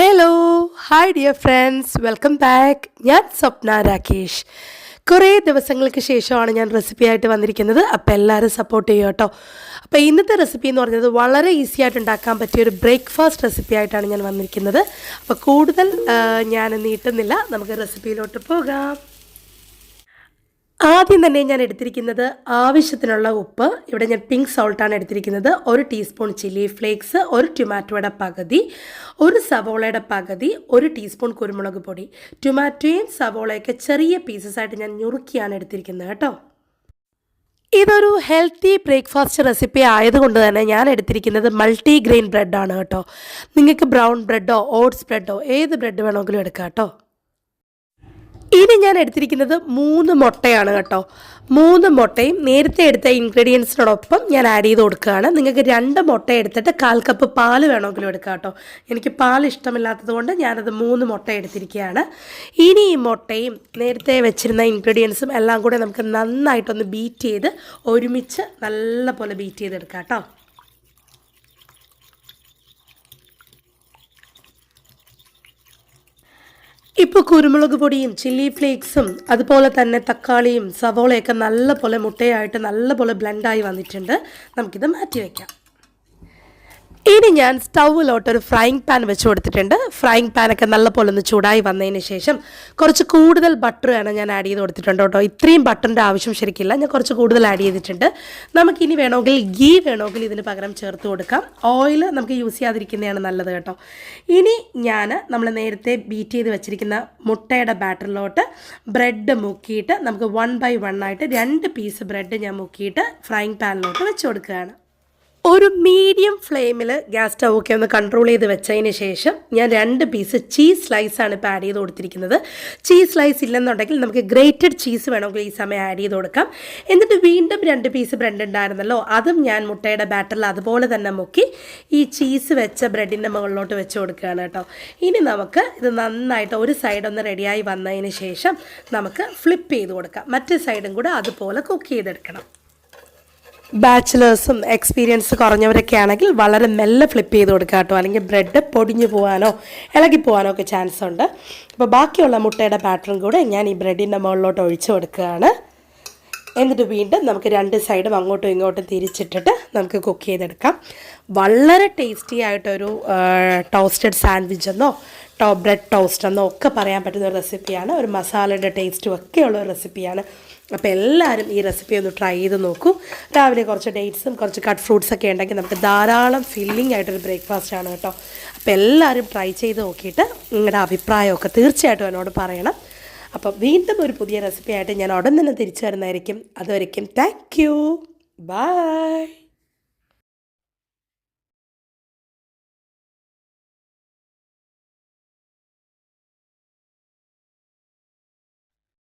Hello hi dear friends welcome back ഞാൻ സ്വപ്ന രാകേഷ്. കുറേ ദിവസങ്ങൾക്ക് ശേഷമാണ് ഞാൻ റെസിപ്പി ആയിട്ട് വന്നിരിക്കുന്നത്. അപ്പോൾ എല്ലാവരും സപ്പോർട്ട് ചെയ്യും കേട്ടോ. അപ്പോൾ ഇന്നത്തെ റെസിപ്പി എന്ന് പറഞ്ഞത് വളരെ ഈസി ആയിട്ട് ഉണ്ടാക്കാൻ പറ്റിയ ഒരു ബ്രേക്ക്ഫാസ്റ്റ് റെസിപ്പി ആയിട്ടാണ് ഞാൻ വന്നിരിക്കുന്നത്. അപ്പോൾ കൂടുതൽ ഞാൻ നീട്ടുന്നില്ല നമുക്ക് റെസിപ്പിയിലോട്ട് പോകാം. ആദ്യം തന്നെ ഞാൻ എടുത്തിരിക്കുന്നത് ആവശ്യത്തിനുള്ള ഉപ്പ്. ഇവിടെ ഞാൻ പിങ്ക് സോൾട്ടാണ് എടുത്തിരിക്കുന്നത്. ഒരു ടീസ്പൂൺ ചില്ലി ഫ്ലേക്സ് ഒരു ടൊമാറ്റോയുടെ പകുതി ഒരു സവോളയുടെ പകുതി ഒരു ടീസ്പൂൺ കുരുമുളക് പൊടി. ടൊമാറ്റോയും സവോളയൊക്കെ ചെറിയ പീസസ് ആയിട്ട് ഞാൻ ഞുറുക്കിയാണ് എടുത്തിരിക്കുന്നത് കേട്ടോ. ഇതൊരു ഹെൽത്തി ബ്രേക്ക്ഫാസ്റ്റ് റെസിപ്പി ആയതുകൊണ്ട് തന്നെ ഞാൻ എടുത്തിരിക്കുന്നത് മൾട്ടി ഗ്രെയിൻ ബ്രെഡാണ് കേട്ടോ. നിങ്ങൾക്ക് ബ്രൗൺ ബ്രെഡോ ഓട്സ് ബ്രെഡോ ഏത് ബ്രെഡ് വേണമെങ്കിലും എടുക്കാം കേട്ടോ. ഇനി ഞാൻ എടുത്തിരിക്കുന്നത് മൂന്ന് മുട്ടയാണ് കേട്ടോ. മൂന്ന് മുട്ടയും നേരത്തെ എടുത്ത ഇൻഗ്രീഡിയൻസിനോടൊപ്പം ഞാൻ ആഡ് ചെയ്ത് കൊടുക്കുകയാണ്. നിങ്ങൾക്ക് രണ്ട് മുട്ട എടുത്തിട്ട് കാൽ കപ്പ് പാൽ വേണമെങ്കിലും എടുക്കാം കേട്ടോ. എനിക്ക് പാൽ ഇഷ്ടമില്ലാത്തത് കൊണ്ട് ഞാനത് മൂന്ന് മുട്ട എടുത്തിരിക്കുകയാണ്. ഇനി ഈ മുട്ടയും നേരത്തെ വെച്ചിരുന്ന ഇൻഗ്രീഡിയൻസും എല്ലാം കൂടെ നമുക്ക് നന്നായിട്ടൊന്ന് ബീറ്റ് ചെയ്ത് ഒരുമിച്ച് നല്ല പോലെ ബീറ്റ് ചെയ്തെടുക്കാം കേട്ടോ. ഇപ്പോൾ കുരുമുളക് പൊടിയും ചില്ലി ഫ്ലേക്സും അതുപോലെ തന്നെ തക്കാളിയും സവോളയൊക്കെ നല്ലപോലെ മുട്ടയായിട്ട് നല്ലപോലെ ബ്ലെൻഡായി വന്നിട്ടുണ്ട്. നമുക്കിത് മാറ്റി വയ്ക്കാം ഞാൻ സ്റ്റൗവിലോട്ട് ഒരു ഫ്രൈങ് പാൻ വെച്ച് കൊടുത്തിട്ടുണ്ട്. ഫ്രൈങ് പാനൊക്കെ നല്ലപോലെ ഒന്ന് ചൂടായി വന്നതിന് ശേഷം കുറച്ച് കൂടുതൽ ബട്ടർ ആണ് ഞാൻ ആഡ് ചെയ്ത് കൊടുത്തിട്ടുണ്ട് കേട്ടോ. ഇത്രയും ബട്ടറിന്റെ ആവശ്യം ശരിക്കില്ല. ഞാൻ കുറച്ച് കൂടുതൽ ആഡ് ചെയ്തിട്ടുണ്ട്. നമുക്കിനി വേണമെങ്കിൽ ഗീ വേണമെങ്കിൽ ഇതിന് പകരം ചേർത്ത് കൊടുക്കാം. ഓയിൽ നമുക്ക് യൂസ് ചെയ്യാതിരിക്കുന്നതാണ് നല്ലത് കേട്ടോ. ഇനി ഞാൻ നമ്മൾ നേരത്തെ ബീറ്റ് ചെയ്ത് വെച്ചിരിക്കുന്ന മുട്ടയുടെ ബാറ്ററിലോട്ട് ബ്രെഡ് മുക്കിയിട്ട് നമുക്ക് വൺ ബൈ വൺ ആയിട്ട് രണ്ട് പീസ് ബ്രെഡ് ഞാൻ മുക്കിയിട്ട് ഫ്രൈങ് പാനിലോട്ട് വെച്ച് കൊടുക്കുകയാണ്. ഒരു മീഡിയം ഫ്ലെയിമിൽ ഗ്യാസ് സ്റ്റവ് ഒക്കെ ഒന്ന് കൺട്രോൾ ചെയ്ത് വെച്ചതിന് ശേഷം ഞാൻ രണ്ട് പീസ് ചീസ് സ്ലൈസാണ് ഇപ്പോൾ ആഡ് ചെയ്ത് കൊടുത്തിരിക്കുന്നത്. ചീസ് സ്ലൈസ് ഇല്ലെന്നുണ്ടെങ്കിൽ നമുക്ക് ഗ്രേറ്റഡ് ചീസ് വേണമെങ്കിൽ ഈ സമയം ആഡ് ചെയ്ത് കൊടുക്കാം. എന്നിട്ട് വീണ്ടും രണ്ട് പീസ് ബ്രെഡ് ഉണ്ടായിരുന്നല്ലോ അതും ഞാൻ മുട്ടയുടെ ബാറ്ററിൽ അതുപോലെ തന്നെ മുക്കി ഈ ചീസ് വെച്ച ബ്രെഡിന്റെ മുകളിലോട്ട് വെച്ച് കൊടുക്കുകയാണ് കേട്ടോ. ഇനി നമുക്ക് ഇത് നന്നായിട്ട് ഒരു സൈഡ് ഒന്ന് റെഡിയായി വന്നതിന് ശേഷം നമുക്ക് ഫ്ലിപ്പ് ചെയ്ത് കൊടുക്കാം. മറ്റു സൈഡും കൂടെ അതുപോലെ കുക്ക് ചെയ്തെടുക്കണം. ബാച്ചിലേഴ്സും എക്സ്പീരിയൻസ് കുറഞ്ഞവരൊക്കെ ആണെങ്കിൽ വളരെ മെല്ലെ ഫ്ലിപ്പ് ചെയ്ത് കൊടുക്കുക കേട്ടോ. അല്ലെങ്കിൽ ബ്രെഡ് പൊടിഞ്ഞു പോകാനോ ഇളകി പോകാനോ ഒക്കെ ചാൻസ് ഉണ്ട്. അപ്പോൾ ബാക്കിയുള്ള മുട്ടയുടെ പാറ്റേൺ കൂടെ ഞാൻ ഈ ബ്രെഡിന്റെ മുകളിലോട്ട് ഒഴിച്ചു കൊടുക്കുകയാണ്. എന്നിട്ട് വീണ്ടും നമുക്ക് രണ്ട് സൈഡും അങ്ങോട്ടും ഇങ്ങോട്ടും തിരിച്ചിട്ടിട്ട് നമുക്ക് കുക്ക് ചെയ്തെടുക്കാം. വളരെ ടേസ്റ്റി ആയിട്ടൊരു ടോസ്റ്റഡ് സാൻഡ്വിച്ച് എന്നോ ടോ ബ്രെഡ് ടോസ്റ്റ് എന്നോ ഒക്കെ പറയാൻ പറ്റുന്ന ഒരു റെസിപ്പിയാണ്. ഒരു മസാലയുടെ ടേസ്റ്റും ഒക്കെയുള്ള ഒരു റെസിപ്പിയാണ്. അപ്പോൾ എല്ലാവരും ഈ റെസിപ്പി ഒന്ന് ട്രൈ ചെയ്ത് നോക്കൂ. രാവിലെ കുറച്ച് ഡേറ്റ്സും കുറച്ച് കട്ട് ഫ്രൂട്ട്സ് ഒക്കെ ഉണ്ടെങ്കിൽ നമുക്ക് ധാരാളം ഫില്ലിംഗ് ആയിട്ടൊരു ബ്രേക്ക്ഫാസ്റ്റ് ആണ് കേട്ടോ. അപ്പോൾ എല്ലാവരും ട്രൈ ചെയ്ത് നോക്കിയിട്ട് നിങ്ങളുടെ അഭിപ്രായമൊക്കെ തീർച്ചയായിട്ടും എന്നോട് പറയണം. അപ്പോൾ വീണ്ടും ഒരു പുതിയ റെസിപ്പി ആയിട്ട് ഞാൻ ഉടൻ തന്നെ തിരിച്ചു വരുന്നതായിരിക്കും. അതുവരയ്ക്കും താങ്ക് യു ബൈ